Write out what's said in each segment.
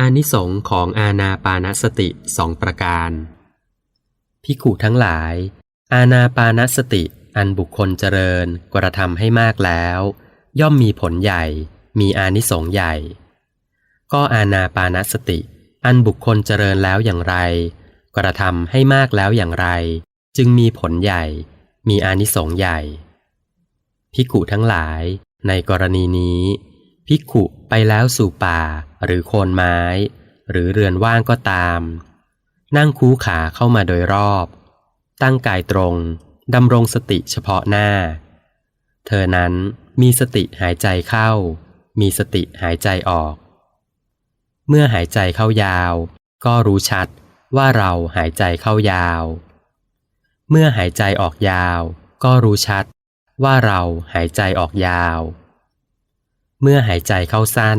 อานิสงของอาณาปานสติสองประการ พิขุทั้งหลาย อาณาปานสติอันบุคคลเจริญกระทำให้มากแล้ว ย่อมมีผลใหญ่ มีอานิสงใหญ่ ก็อาณาปานสติ อันบุคคลเจริญแล้วอย่างไร กระทำให้มากแล้วอย่างไร จึงมีผลใหญ่ มีอานิสงใหญ่ พิขุทั้งหลาย ในกรณีนี้ พิขุไปแล้วสู่ป่า หรือโคนไม้ หรือเรือนว่างก็ตาม นั่งคูขาเข้ามาโดยรอบ ตั้งกายตรงดำรงสติเฉพาะหน้า เธอนั้นมีสติหายใจเข้า มีสติหายใจออก เมื่อหายใจเข้ายาว ก็รู้ชัดว่าเราหายใจเข้ายาว เมื่อหายใจออกยาว ก็รู้ชัดว่าเราหายใจออกยาว เมื่อหายใจเข้าสั้น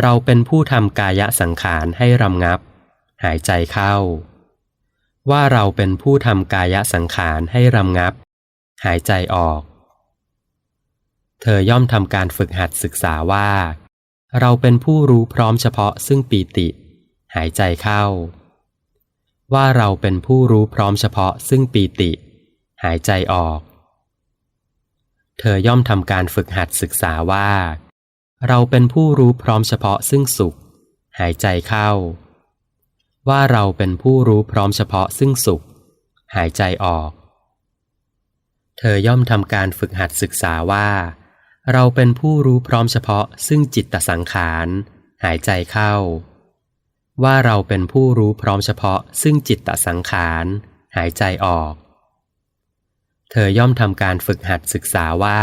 เราเป็นผู้ทำกายสังขารให้รำงับ หายใจเข้า ว่าเราเป็นผู้ทำกายสังขารให้รำงับ หายใจออก เธอย่อมทำการฝึกหัดศึกษาว่า เราเป็นผู้รู้พร้อมเฉพาะซึ่งปีติ หายใจเข้า ว่าเราเป็นผู้รู้พร้อมเฉพาะซึ่งปีติ หายใจออก เธอย่อมทำการฝึกหัดศึกษาว่า เราเป็นผู้รู้พร้อมเฉพาะซึ่งสุข หายใจเข้า ว่าเราเป็นผู้รู้พร้อมเฉพาะซึ่งสุข หายใจออก เธอย่อมทำการฝึกหัดศึกษาว่า เราเป็นผู้รู้พร้อมเฉพาะซึ่งจิตตสังขาร หายใจเข้า ว่าเราเป็นผู้รู้พร้อมเฉพาะซึ่งจิตตสังขาร หายใจออก เธอย่อมทำการฝึกหัดศึกษาว่า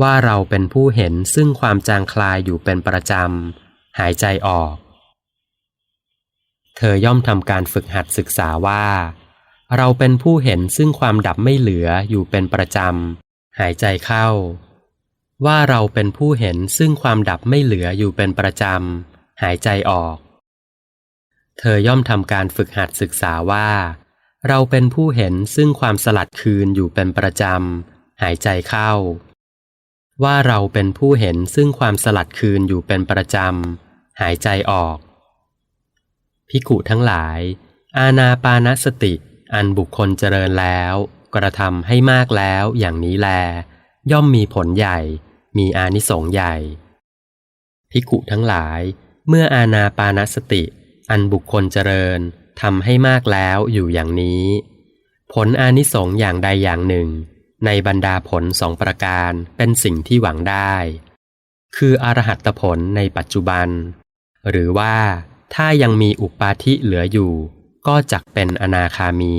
ว่าเราเป็นผู้เห็นซึ่งความจางคลายอยู่เป็นประจำ หายใจออก เธอย่อมทำการฝึกหัดศึกษาว่า เราเป็นผู้เห็นซึ่งความดับไม่เหลืออยู่เป็นประจำ หายใจเข้า ว่าเราเป็นผู้เห็นซึ่งความดับไม่เหลืออยู่เป็นประจำ หายใจออก เธอย่อมทำการฝึกหัดศึกษาว่า เราเป็นผู้เห็นซึ่งความสลัดคืนอยู่เป็นประจำ หายใจเข้า ว่าเราเป็นผู้เห็นซึ่งความสลัดคืนอยู่เป็นประจำ หายใจออก พิกุทั้งหลาย อาณาปานสติ อันบุคคลเจริญแล้ว กระทำให้มากแล้วอย่างนี้แล ย่อมมีผลใหญ่ มีอานิสงส์ใหญ่ พิกุทั้งหลาย เมื่ออาณาปานสติ อันบุคคลเจริญทำให้มากแล้วอยู่อย่างนี้ ผลอานิสงส์อย่างใดอย่างหนึ่ง ในบรรดาผลสองประการเป็นสิ่งที่หวังได้ คืออรหัตผลในปัจจุบัน หรือว่าถ้ายังมีอุปาทิเหลืออยู่ ก็จักเป็นอนาคามี